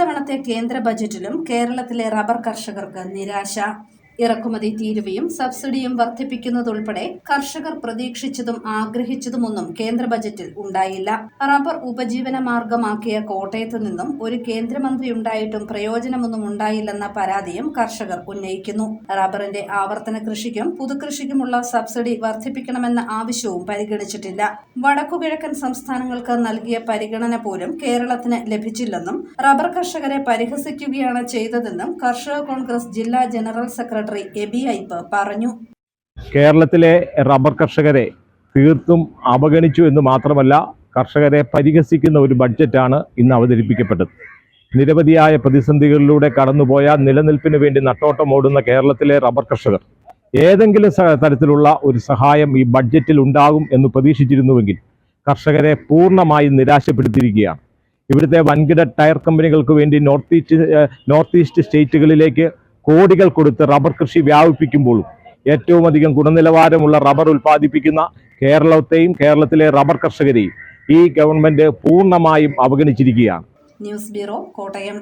ഇത്തവണത്തെ കേന്ദ്ര ബജറ്റിലും കേരളത്തിലെ റബ്ബർ കർഷകർക്ക് നിരാശ ഇറക്കുമതി തീരുവയും സബ്സിഡിയും വർദ്ധിപ്പിക്കുന്നതുൾപ്പെടെ കർഷകർ പ്രതീക്ഷിച്ചതും ആഗ്രഹിച്ചതുമൊന്നും കേന്ദ്ര ബജറ്റിൽ ഉണ്ടായില്ല. റബ്ബർ ഉപജീവന മാർഗമാക്കിയ കോട്ടയത്ത് നിന്നും ഒരു കേന്ദ്രമന്ത്രി ഉണ്ടായിട്ടും പ്രയോജനമൊന്നും ഉണ്ടായില്ലെന്ന പരാതിയും കർഷകർ ഉന്നയിക്കുന്നു. റബ്ബറിന്റെ ആവർത്തന കൃഷിക്കും പുതുകൃഷിക്കുമുള്ള സബ്സിഡി വർദ്ധിപ്പിക്കണമെന്ന ആവശ്യവും പരിഗണിച്ചിട്ടില്ല. വടക്കുകിഴക്കൻ സംസ്ഥാനങ്ങൾക്ക് നൽകിയ പരിഗണന പോലും കേരളത്തിന് ലഭിച്ചില്ലെന്നും റബ്ബർ കർഷകരെ പരിഹസിക്കുകയാണ് ചെയ്തതെന്നും കർഷക കോൺഗ്രസ് ജില്ലാ ജനറൽ സെക്രട്ടറി എബി ഐപ്പ് പറഞ്ഞു. കേരളത്തിലെ റബ്ബർ കർഷകരെ തീർത്തും അവഗണിച്ചു എന്ന് മാത്രമല്ല കർഷകരെ പരിഹസിക്കുന്ന ഒരു ബഡ്ജറ്റാണ് ഇന്ന് അവതരിപ്പിക്കപ്പെട്ടത്. നിരവധിയായ പ്രതിസന്ധികളിലൂടെ കടന്നുപോയ നിലനിൽപ്പിന് വേണ്ടി നട്ടോട്ടമോടുന്ന കേരളത്തിലെ റബ്ബർ കർഷകർ ഏതെങ്കിലും തരത്തിലുള്ള ഒരു സഹായം ഈ ബഡ്ജറ്റിൽ ഉണ്ടാകും എന്ന് പ്രതീക്ഷിച്ചിരുന്നുവെങ്കിൽ കർഷകരെ പൂർണമായും നിരാശപ്പെടുത്തിയിരിക്കുകയാണ്. ഇവിടുത്തെ വൻകിട ടയർ കമ്പനികൾക്ക് വേണ്ടി നോർത്ത് ഈസ്റ്റ് നോർത്ത് ഈസ്റ്റ് സ്റ്റേറ്റുകളിലേക്ക് കോടികൾ കൊടുത്ത് റബ്ബർ കൃഷി വ്യാപിപ്പിക്കുമ്പോഴും ഏറ്റവും അധികം ഗുണനിലവാരമുള്ള റബ്ബർ ഉൽപ്പാദിപ്പിക്കുന്ന കേരളത്തെയും കേരളത്തിലെ റബ്ബർ കർഷകരെയും ഈ ഗവൺമെന്റ് പൂർണമായും അവഗണിച്ചിരിക്കുകയാണ്. News bureau Kottayam.